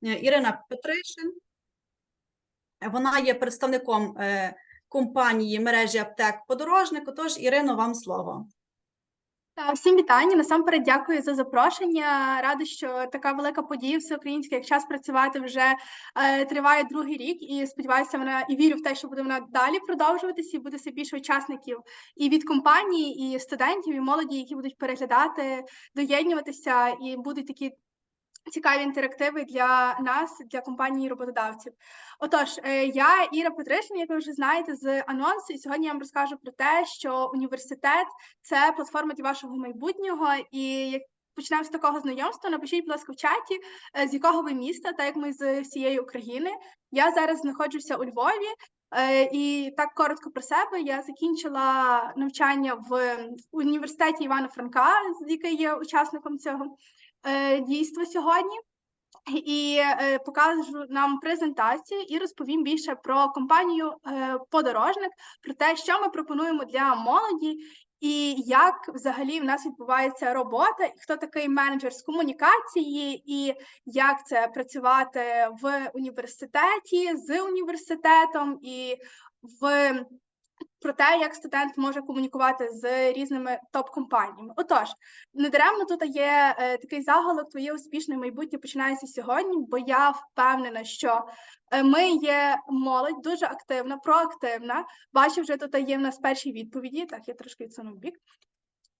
Ірина Петришин. Вона є представником е, компанії мережі аптек Подорожник. Отож, Ірино, вам слово. Всім вітання. Насамперед дякую за запрошення. Рада, що така велика подія всеукраїнська, як час працювати вже е, триває другий рік, і сподіваюся, вона і вірю в те, що буде вона далі продовжуватися, і буде все більше учасників і від компанії, і студентів, і молоді, які будуть переглядати, доєднуватися, і будуть такі. Цікаві інтерактиви для нас, для компанії роботодавців. Отож, е, я Іра Петришин, як ви вже знаєте з анонсу, і сьогодні я вам розкажу про те, що університет це платформа для вашого майбутнього. І як почнемо з такого знайомства, напишіть, будь ласка, в чаті, е, з якого ви міста, так як ми з всієї України. Я зараз знаходжуся у Львові. Е, І так коротко про себе. Я закінчила навчання в університеті Івана Франка, який є учасником цього е, дійства сьогодні. І е, покажу нам презентацію і розповім більше про компанію е, Подорожник, про те, що ми пропонуємо для молоді, і як взагалі в нас відбувається робота, і хто такий менеджер з комунікації, і як це працювати в університеті з університетом і в про те, як студент може комунікувати з різними топ-компаніями. Отож, недаремно тут є е, такий заголовок Твоє успішне майбутнє починається сьогодні, бо я впевнена, що е, ми є молодь дуже активна, проактивна. Бачу, вже тут є в нас перші відповіді. Так, я трошки відсунув бік.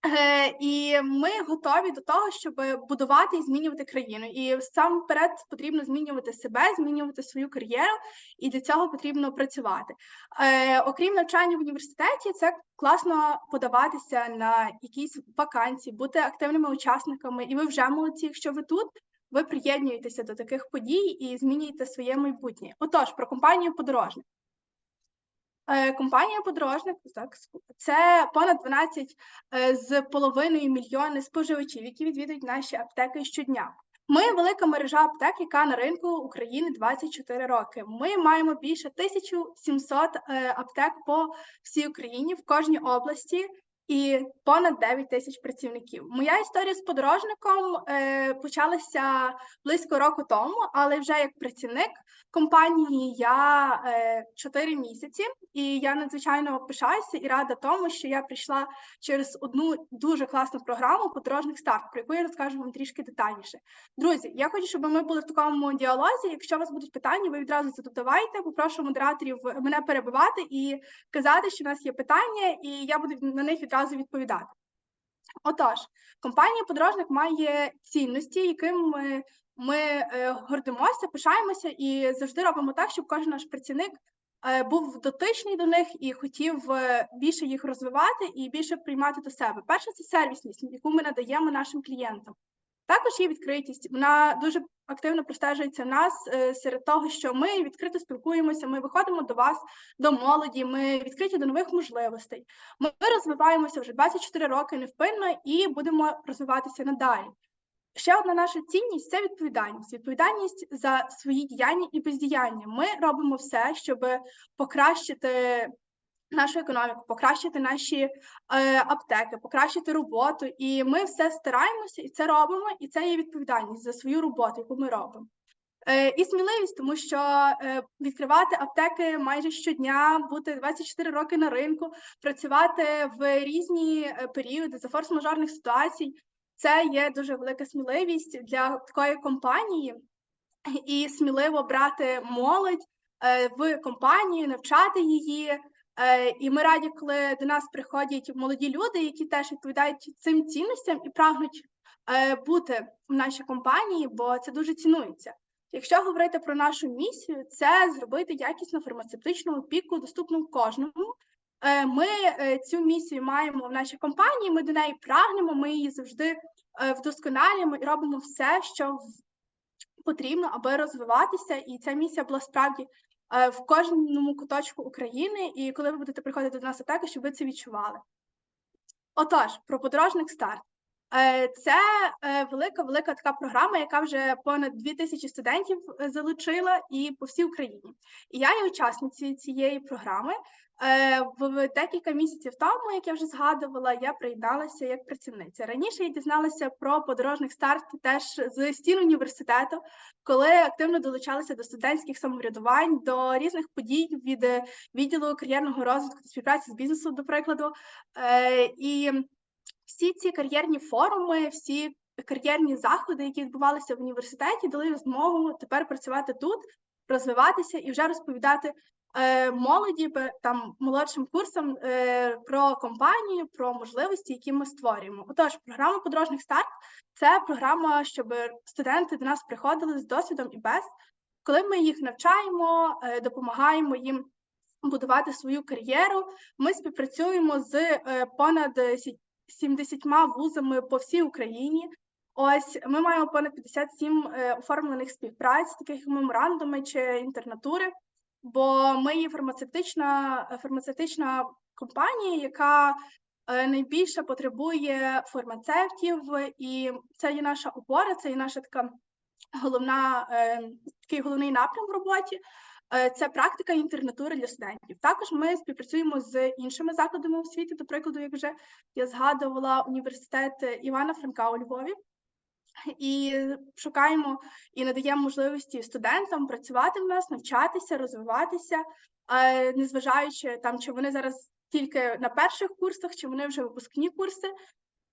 Е, І ми готові до того, щоб будувати і змінювати країну. І сам вперед потрібно змінювати себе, змінювати свою кар'єру, і для цього потрібно працювати. Е, Окрім навчання в університеті, це класно подаватися на якісь вакансії, бути активними учасниками. І ви вже молодці, якщо ви тут. Ви приєднуєтеся до таких подій і змінюєте своє майбутнє. Отож, про компанію подорожник. Е, Компанія подорожник це понад 12 е, з половиною мільйони споживачів, які відвідують наші аптеки щодня. Ми велика мережа аптек, яка на ринку України 24 роки. Ми маємо більше 1700 е, аптек по всій Україні в кожній області. І понад 9 тисяч працівників. Моя історія з подорожником е, почалася близько року тому, але вже як працівник компанії я е, 4 місяці, і я надзвичайно пишаюся і рада тому, що я прийшла через одну дуже класну програму подорожник старт, про яку я розкажу вам трішки детальніше. Друзі, я хочу, щоб ми були в такому діалозі. Якщо у вас будуть питання, ви відразу задавайте. Попрошу модераторів мене перебивати і казати, що у нас є питання, і я буду на них відразу відповідати. Отож, компанія подорожник має цінності, якими ми е, гордимося, пишаємося і завжди робимо так, щоб кожен наш працівник е, був дотичний до них і хотів е, більше їх розвивати і більше приймати до себе. Перше це сервісність, яку ми надаємо нашим клієнтам. Також є відкритість. Вона дуже активно простежується в нас е, серед того, що ми відкрито спілкуємося. Ми виходимо до вас, до молоді. Ми відкриті до нових можливостей. Ми розвиваємося вже 24 роки невпинно і будемо розвиватися надалі. Ще одна наша цінність це відповідальність. Відповідальність за свої діяння і бездіяння. Ми робимо все, щоб покращити нашу економіку, покращити наші е, аптеки, покращити роботу. І ми все стараємося і це робимо, і це є відповідальність за свою роботу, яку ми робимо. Е, і сміливість, тому що е, відкривати аптеки майже щодня, бути 24 роки на ринку, працювати в різні е, періоди за форс-мажорних ситуацій. Це є дуже велика сміливість для такої компанії, і сміливо брати молодь е, в компанію, навчати її. Е, І ми раді, коли до нас приходять молоді люди, які теж відповідають цим цінностям і прагнуть е, бути в нашій компанії, бо це дуже цінується. Якщо говорити про нашу місію, це зробити якісну фармацевтичну опіку доступну кожному. Е, Ми цю місію маємо в нашій компанії. Ми до неї прагнемо. Ми її завжди вдосконалюємо і робимо все, що потрібно, аби розвиватися. І ця місія була справді в кожному куточку України. І коли ви будете приходити до нас атаки, щоб ви це відчували. Отож, про подорожник старт. Е, Це е, велика велика така програма, яка вже понад 2000 студентів е, залучила і по всій Україні. І я є учасницею цієї програми. В декілька місяців тому, як я вже згадувала, я приєдналася як працівниця. Раніше я дізналася про подорожник старт теж з стін університету, коли активно долучалася до студентських самоврядувань, до різних подій від відділу кар'єрного розвитку та співпраці з бізнесом, до прикладу. І всі ці кар'єрні форуми, всі кар'єрні заходи, які відбувалися в університеті, дали змогу тепер працювати тут, розвиватися і вже розповідати е, молоді, там молодшим курсам е, про компанію, про можливості, які ми створюємо. Отож, програма подорожник старт це програма, щоб студенти до нас приходили з досвідом і без, коли ми їх навчаємо, е, допомагаємо їм будувати свою кар'єру. Ми співпрацюємо з е, понад 70 вузами по всій Україні. Ось ми маємо понад 57 е, оформлених співпраць, таких меморандуми чи інтернатури, бо ми є фармацевтична, фармацевтична компанія, яка е, найбільше потребує фармацевтів, і це є наша опора, це є наша така головна, е, такий головний напрям в роботі. Е, Це практика інтернатури для студентів. Також ми співпрацюємо з іншими закладами освіти, до прикладу, як вже я згадувала університет Івана Франка у Львові. І шукаємо і надаємо можливості студентам працювати в нас, навчатися, розвиватися, е, незважаючи там, чи вони зараз тільки на перших курсах, чи вони вже випускні курси.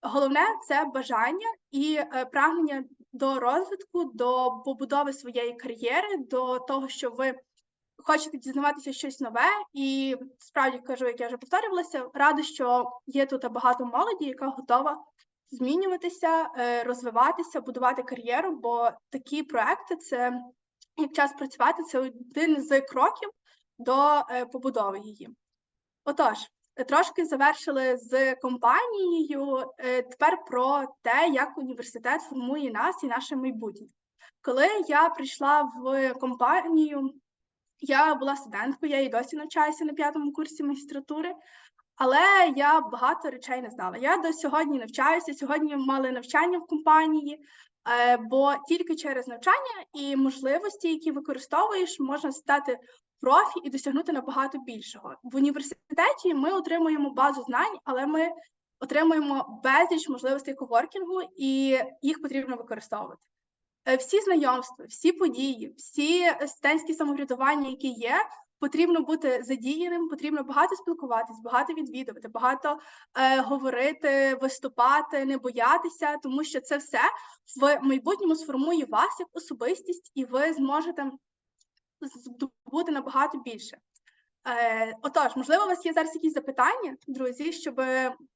Головне це бажання і е, прагнення до розвитку, до побудови своєї кар'єри, до того, що ви хочете дізнаватися щось нове. І справді кажу, як я вже повторювалася, рада, що є тут багато молоді, яка готова змінюватися, е, розвиватися, будувати кар'єру, бо такі проекти це як час працювати, це один з кроків до е, побудови її. Отож, трошки завершили з компанією. е, Тепер про те, як університет формує нас і наше майбутнє. Коли я прийшла в компанію, я була студенткою, я і досі навчаюся на п'ятому курсі магістратури, але я багато речей не знала. Я до сьогодні навчаюся. Сьогодні мали навчання в компанії, е, бо тільки через навчання і можливості, які використовуєш, можна стати профі і досягнути набагато більшого. В університеті ми отримуємо базу знань, але ми отримуємо безліч можливостей коворкінгу, і їх потрібно використовувати. Е, Всі знайомства, всі події, всі студентські самоврядування, які є, потрібно бути задіяним, потрібно багато спілкуватись, багато відвідувати, багато е, говорити, виступати, не боятися, тому що це все в майбутньому сформує вас як особистість, і ви зможете здобути набагато більше. Е, отож, можливо, у вас є зараз якісь запитання, друзі, щоб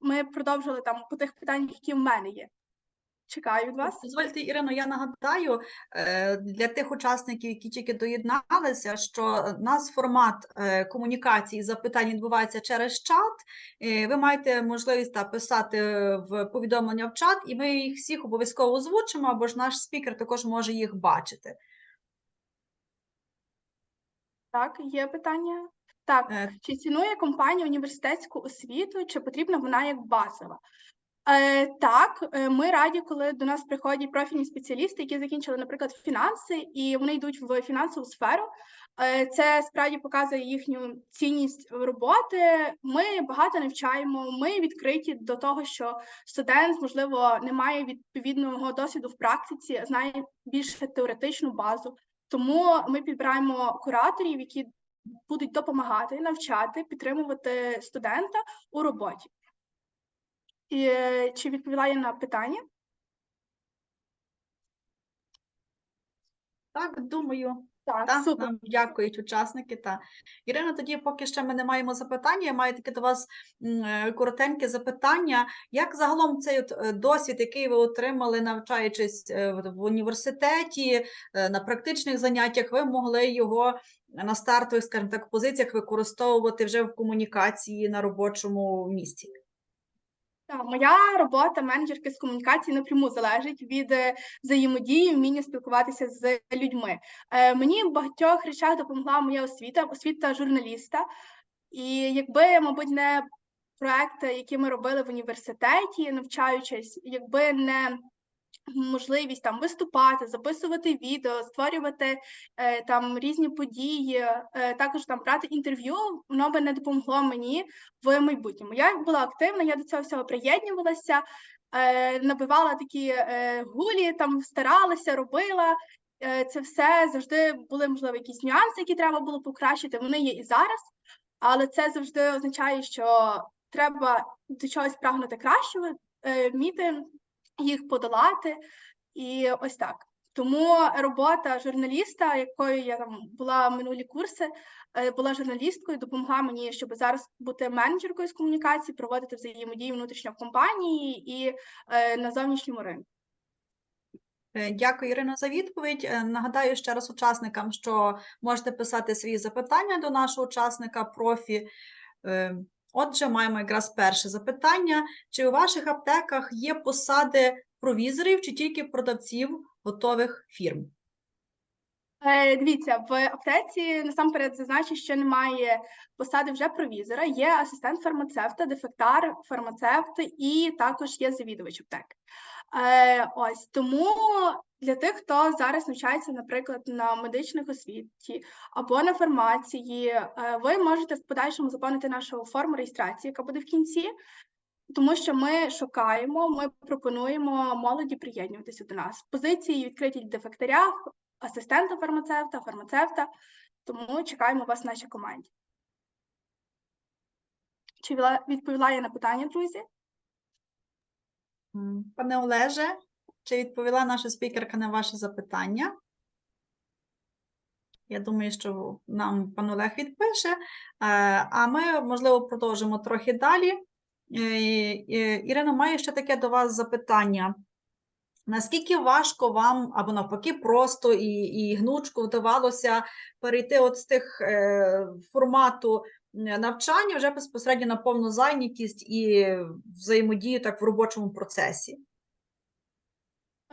ми продовжили там по тих питаннях, які в мене є. Чекаю від вас. Дозвольте, Ірино, я нагадаю е, для тих учасників, які тільки доєдналися, що у нас формат е, комунікації запитань відбувається через чат. Е, Ви маєте можливість та, писати в повідомлення в чат, і ми їх всіх обов'язково озвучимо, або ж наш спікер також може їх бачити. Так, є питання. Так, чи цінує компанія університетську освіту, чи потрібна вона як базова? Е, так, е, ми раді, коли до нас приходять профільні спеціалісти, які закінчили, наприклад, фінанси, і вони йдуть в фінансову сферу. Е, це справді показує їхню цінність роботи. Ми багато навчаємо. Ми відкриті до того, що студент, можливо, не має відповідного досвіду в практиці, а знає більше теоретичну базу. Тому ми підбираємо кураторів, які будуть допомагати, навчати, підтримувати студента у роботі. І, чи відповіла я на питання? Так, думаю. Так, Так, супер. нам дякують учасники. Та. Ірина, тоді поки ще ми не маємо запитання, я маю таке до вас е, коротеньке запитання. Як загалом цей от е, досвід, який ви отримали, навчаючись е, в університеті, на практичних заняттях, ви могли його на стартових, скажімо так, позиціях використовувати вже в комунікації на робочому місці? Так, моя робота менеджерки з комунікації напряму залежить від е, взаємодії, вміння спілкуватися з людьми. Е, Мені в багатьох речах допомогла моя освіта, освіта журналіста. І якби, мабуть, не проекти, які ми робили в університеті, навчаючись, якби не можливість там виступати, записувати відео, створювати е, там різні події, е, також там брати інтерв'ю, воно би не допомогло мені в майбутньому. Я була активна, я до цього всього приєднувалася, е, набивала такі е, гулі, там старалася, робила. Е, Це все завжди були можливо якісь нюанси, які треба було покращити. Вони є і зараз, але це завжди означає, що треба до чогось прагнути кращого, е, вміти їх подолати. І ось так. Тому робота журналіста, якою я там була минулі курси, е, була журналісткою, допомогла мені, щоб зараз бути менеджеркою з комунікації, проводити взаємодію внутрішньо в компанії і е, на зовнішньому ринку. Е, Дякую, Ірино, за відповідь. Нагадаю ще раз учасникам, що можете писати свої запитання до нашого учасника профі. Отже, маємо якраз перше запитання. Чи у ваших аптеках є посади провізорів чи тільки продавців готових фірм? Е, Дивіться, в аптеці насамперед зазначу, що немає посади вже провізора, є асистент фармацевта, дефектар, фармацевт і також є завідувач аптеки. Е, ось тому для тих, хто зараз навчається, наприклад, на медичних освіті або на фармації, е, ви можете в подальшому заповнити нашу форму реєстрації, яка буде в кінці. Тому що ми шукаємо, ми пропонуємо молоді приєднуватися до нас. Позиції відкриті в дефектарях, асистента фармацевта, фармацевта. Тому чекаємо вас в нашій команді. Чи відповіла я на питання, друзі? Пане Олеже, чи відповіла наша спікерка на ваше запитання? Я думаю, що нам пан Олег відпише, Е, а ми, можливо, продовжимо трохи далі. Е, Ірино, маю ще таке до вас запитання. Наскільки важко вам, або навпаки, просто і, і гнучко вдавалося перейти от з тих е, формату навчання вже безпосередньо на повну зайнятість і взаємодію так в робочому процесі?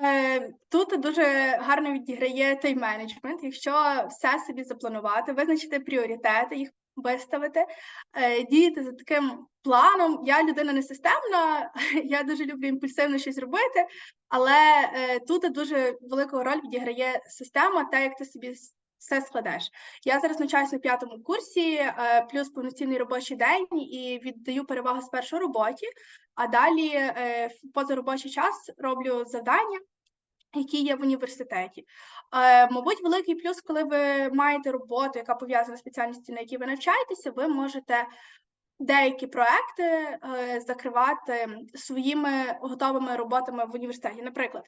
Е, Тут дуже гарно відіграє тайм-менеджмент. Якщо все собі запланувати, визначити пріоритети, їх виставити, е, діяти за таким планом. Я людина не системна, я дуже люблю імпульсивно щось робити, але е, тут дуже велику роль відіграє система, те, як ти собі все складеш. Я зараз навчаюся на п'ятому курсі, е, плюс повноцінний робочий день і віддаю перевагу спершу роботі, а далі в позаробочий час роблю завдання, які є в університеті. Е, мабуть, великий плюс, коли ви маєте роботу, яка пов'язана з спеціальністю, на якій ви навчаєтеся, ви можете деякі проекти е, закривати своїми готовими роботами в університеті. Наприклад,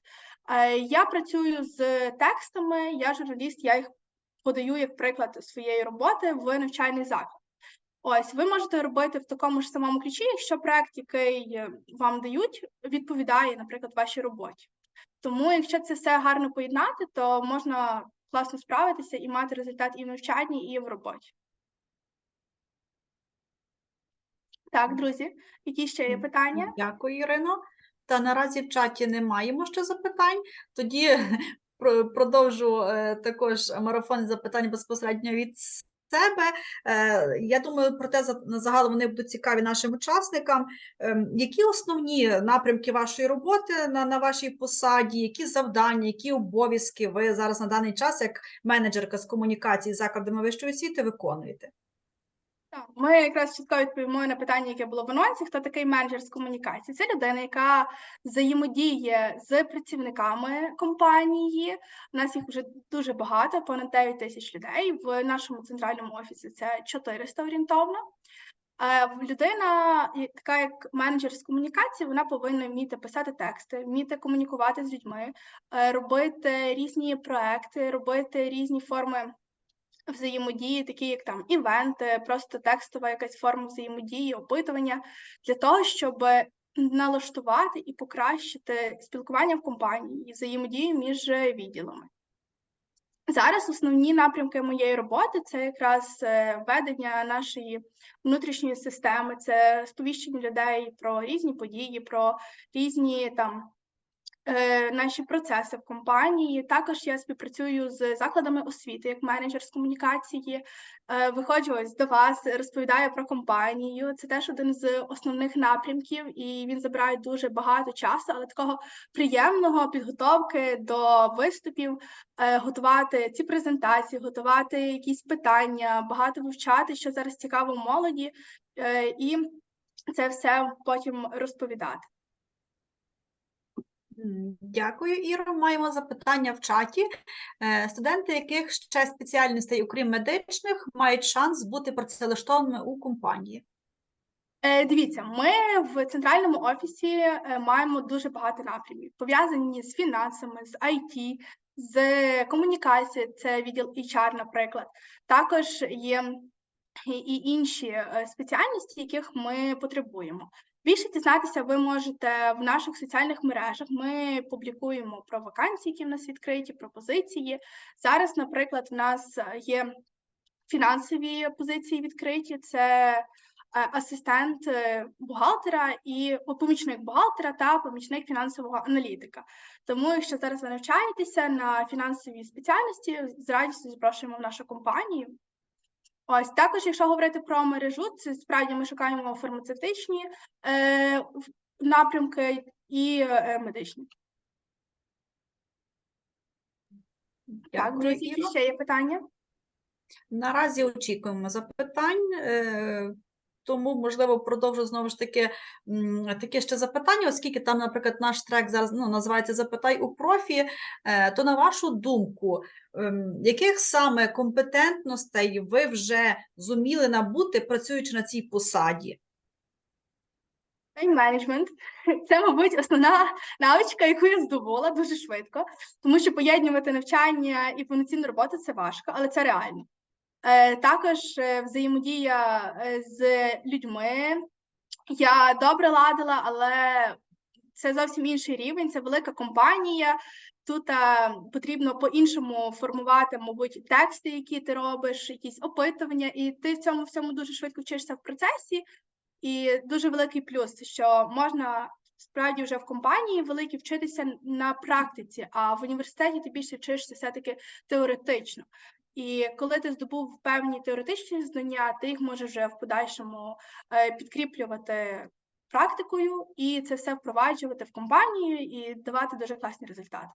е, я працюю з текстами, я журналіст, я їх подаю як приклад своєї роботи в навчальний заклад. Ось, ви можете робити в такому ж самому ключі, якщо проект, який е, вам дають, відповідає, наприклад, вашій роботі. Тому, якщо це все гарно поєднати, то можна класно справитися і мати результат і в навчанні, і в роботі. Так, друзі, які ще є питання? Дякую, Ірино. Та наразі в чаті не маємо ще запитань. Тоді продовжу е, також марафон запитань безпосередньо від себе. Е, Я думаю, про те за- загалом вони будуть цікаві нашим учасникам. Ем, Які основні напрямки вашої роботи на, на вашій посаді, які завдання, які обов'язки ви зараз на даний час, як менеджерка з комунікації з закладами вищої освіти, виконуєте? Ми якраз чітко відповімо на питання, яке було в анонсі. Хто такий менеджер з комунікації? Це людина, яка взаємодіє з працівниками компанії. У нас їх вже дуже багато, понад 9 тисяч людей. В нашому центральному офісі це 400 орієнтовно. Е, Людина, така як менеджер з комунікації, вона повинна вміти писати тексти, вміти комунікувати з людьми, е, робити різні проекти, робити різні форми взаємодії, такі як там івенти, просто текстова якась форма взаємодії, опитування, для того, щоб налаштувати і покращити спілкування в компанії і взаємодію між відділами. Зараз основні напрямки моєї роботи це якраз е, ведення нашої внутрішньої системи, це сповіщення людей про різні події, про різні там е, наші процеси в компанії. Також я співпрацюю з закладами освіти як менеджер з комунікації. Е, Виходжу ось до вас, розповідаю про компанію. Це теж один з основних напрямків, і він забирає дуже багато часу, але такого приємного підготовки до виступів, е, готувати ці презентації, готувати якісь питання, багато вивчати, що зараз цікаво молоді, е, і це все потім розповідати. Дякую, Іро. Маємо запитання в чаті. Е, Студенти, яких ще спеціальностей, окрім медичних, мають шанс бути працевлаштованими у компанії. Е, Дивіться, ми в центральному офісі е, маємо дуже багато напрямів, пов'язані з фінансами, з IT, з комунікацією, це відділ HR, наприклад. Також є і- інші спеціальності, яких ми потребуємо. Більше дізнатися ви можете в наших соціальних мережах. Ми публікуємо про вакансії, які в нас відкриті, пропозиції. Зараз, наприклад, в нас е, є фінансові позиції відкриті. Це е, асистент е, бухгалтера і помічник бухгалтера та помічник фінансового аналітика. Тому, якщо зараз ви навчаєтеся на фінансовій спеціальності, з радістю запрошуємо в нашу компанію. Ось також, якщо говорити про мережу, це справді ми шукаємо фармацевтичні е, напрямки і е, медичні. Так, Дякую, друзі, Іро. ще є питання? Наразі очікуємо запитань, е, тому, можливо, продовжу знову ж таки таке ще запитання, оскільки там, наприклад, наш трек зараз ну, називається Запитай у профі, е, то на вашу думку, ем, яких саме компетентностей ви вже зуміли набути, працюючи на цій посаді? Тайм-менеджмент це, мабуть, основна навичка, яку я здобула дуже швидко, тому що поєднувати навчання і повноцінну роботу це важко, але це реально. Е, також е, взаємодія е, з людьми. Я добре ладила, але це зовсім інший рівень, це велика компанія. Тут а, потрібно по-іншому формувати, мабуть, тексти, які ти робиш, якісь опитування, і ти в цьому всьому дуже швидко вчишся в процесі. І дуже великий плюс, що можна справді вже в компанії великій вчитися на практиці, а в університеті ти більше вчишся все-таки теоретично. І коли ти здобув певні теоретичні знання, ти їх можеш вже в подальшому е, підкріплювати практикою і це все впроваджувати в компанію і давати дуже класні результати.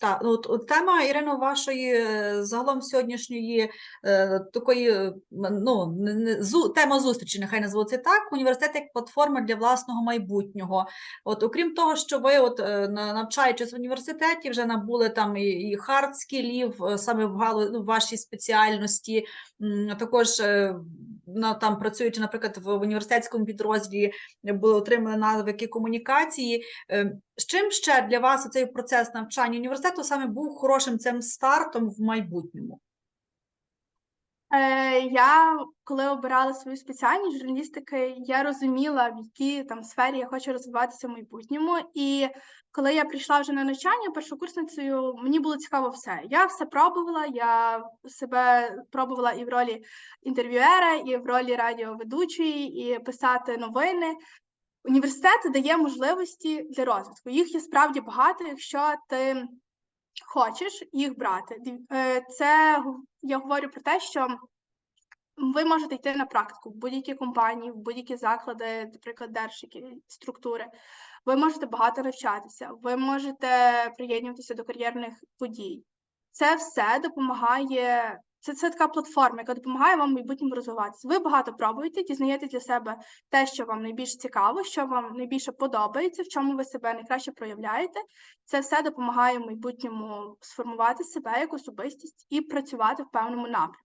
Так, ну от, тема Ірино вашої е, загалом сьогоднішньої е, такої е, ну не- зу, тема зустрічі, нехай назву це так. Університет як платформа для власного майбутнього. От окрім того, що ви, от е, навчаючись в університеті, вже набули там і, і хард скілів саме в галу ну, в вашій спеціальності. Також на там працюючи, наприклад, в університетському підрозділі, були отримали навики комунікації. Е, З чим ще для вас цей процес навчання університету саме був хорошим цим стартом в майбутньому? Е, я коли обирала свою спеціальність журналістики, я розуміла, в якій там сфері я хочу розвиватися в майбутньому. І коли я прийшла вже на навчання першокурсницею, мені було цікаво все. Я все пробувала. Я себе пробувала і в ролі інтерв'юера, і в ролі радіоведучої, і писати новини. Університет дає можливості для розвитку. Їх є справді багато, якщо ти хочеш їх брати. Е, Це я говорю про те, що ви можете йти на практику в будь-які компанії, в будь-які заклади, наприклад, держики, структури. Ви можете багато навчатися, ви можете приєднуватися до кар'єрних подій. Це все допомагає. Це, це така платформа, яка допомагає вам в майбутньому розвиватися. Ви багато пробуєте, дізнаєте для себе те, що вам найбільш цікаво, що вам найбільше подобається, в чому ви себе найкраще проявляєте. Це все допомагає в майбутньому сформувати себе як особистість і працювати в певному напрямку.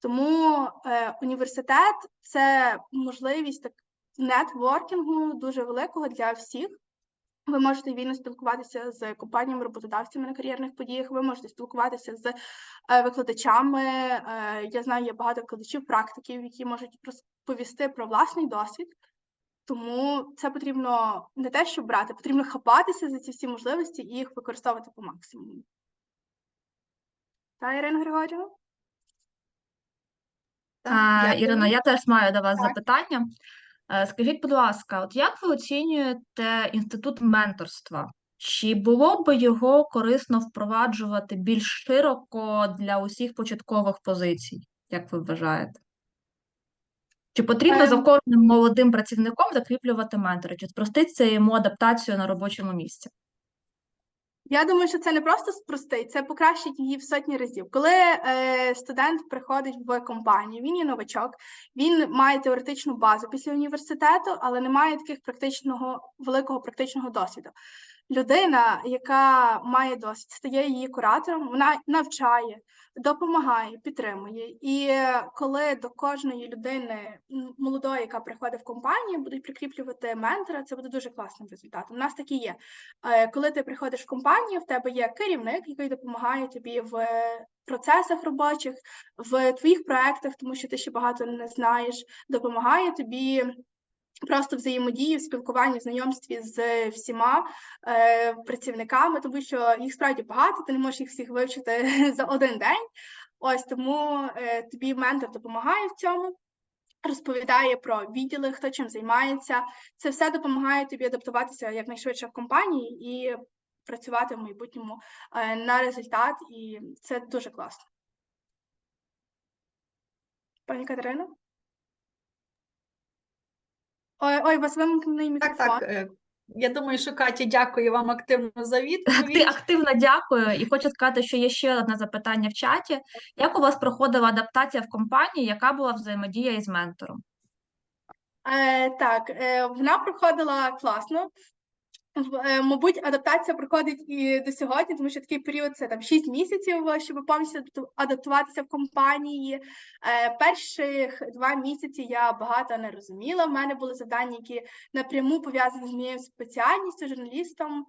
Тому е, університет це можливість так нетворкінгу дуже великого для всіх. Ви можете вільно спілкуватися з компаніями, роботодавцями на кар'єрних подіях. Ви можете спілкуватися з е, викладачами. Е, я знаю, є багато викладачів, практиків, які можуть розповісти про власний досвід. Тому це потрібно не те, щоб брати, потрібно хапатися за ці всі можливості і їх використовувати по максимуму. Та, Ірина Григорівна? Так, А, дякую. Ірино, я теж маю до вас Так. запитання. Е, Скажіть, будь ласка, от як ви оцінюєте інститут менторства? Чи було б його корисно впроваджувати більш широко для усіх початкових позицій, як ви вважаєте? Чи потрібно за Ем. кожним молодим працівником закріплювати ментора? Чи спростить це йому адаптацію на робочому місці? Я думаю, що це не просто спростить, це покращить її в сотні разів. Коли е, студент приходить в компанію, він є новачок, він має теоретичну базу після університету, але не має таких практичного великого практичного досвіду. Людина, яка має досвід, стає її куратором, вона навчає, допомагає, підтримує. І коли до кожної людини молодої, яка приходить в компанію, будуть прикріплювати ментора, це буде дуже класним результатом. У нас такі є. Е, Коли ти приходиш в компанію, в тебе є керівник, який допомагає тобі в процесах робочих, в твоїх проектах, тому що ти ще багато не знаєш, допомагає тобі. Просто взаємодії, в спілкуванні, в знайомстві з всіма е, працівниками, тому що їх справді багато, ти не можеш їх всіх вивчити за один день. Ось тому е, тобі ментор допомагає в цьому, розповідає про відділи, хто чим займається. Це все допомагає тобі адаптуватися якнайшвидше в компанії і працювати в майбутньому е, на результат, і це дуже класно. Пані Катерина? Ой, ой, у вас вимкнений мікрофон. так. так. Я думаю, що Катя, дякую вам активно за відповідь. Активно дякую. І хочу сказати, що є ще одне запитання в чаті. Як у вас проходила адаптація в компанії, яка була взаємодія із ментором? Е, так, е, вона проходила класно. Е, Мабуть, адаптація проходить і до сьогодні, тому що такий період це там 6 місяців, щоб повністю адаптуватися в компанії. Е, Перших два місяці я багато не розуміла. В мене були завдання, які напряму пов'язані з моєю спеціальністю, журналістом.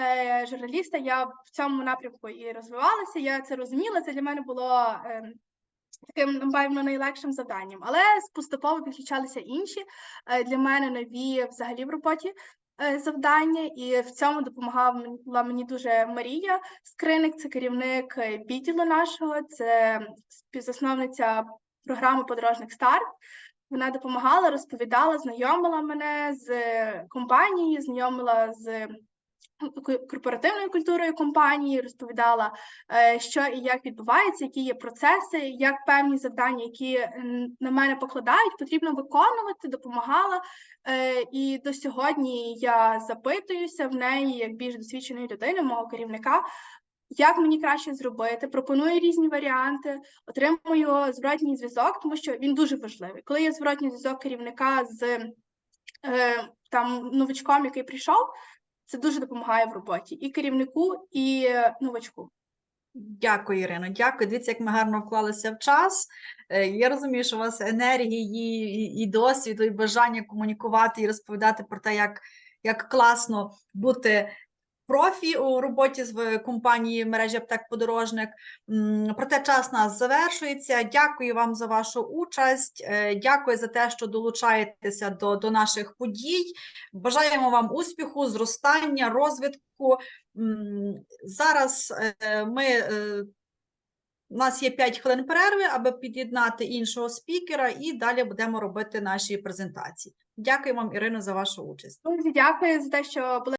Е, Журналіста я в цьому напрямку і розвивалася. Я це розуміла. Це для мене було таким, напевно, найлегшим завданням. Але поступово підключалися інші для мене нові взагалі в роботі завдання, і в цьому допомагала мені дуже Марія Скриник, це керівник е, відділу нашого, це співзасновниця програми Подорожник старт. Вона допомагала, розповідала, знайомила мене з е, компанією, знайомила з корпоративною культурою компанії, розповідала, е, що і як відбувається, які є процеси, як певні завдання, які на мене покладають, потрібно виконувати, допомагала. Е, І до сьогодні я запитуюся в неї, як більш досвідченої людини, мого керівника. Як мені краще зробити? Пропоную різні варіанти, отримую зворотній зв'язок, тому що він дуже важливий. Коли є зворотній зв'язок керівника з е, там новачком, який прийшов, це дуже допомагає в роботі і керівнику, і е, новачку. Дякую, Ірино. Дякую. Дивіться, як ми гарно вклалися в час. Е, Я розумію, що у вас енергії, і, досвіду, і бажання комунікувати і розповідати про те, як, як класно бути профі у роботі з компанії мережі аптек подорожник. Проте час нас завершується. Дякую вам за вашу участь. Е, Дякую за те, що долучаєтеся до, до наших подій. Бажаємо вам успіху, зростання, розвитку. Зараз е, ми. е, У нас є 5 хвилин перерви, аби під'єднати іншого спікера, і далі будемо робити наші презентації. Дякую вам, Ірино, за вашу участь. Дякую за те, що були.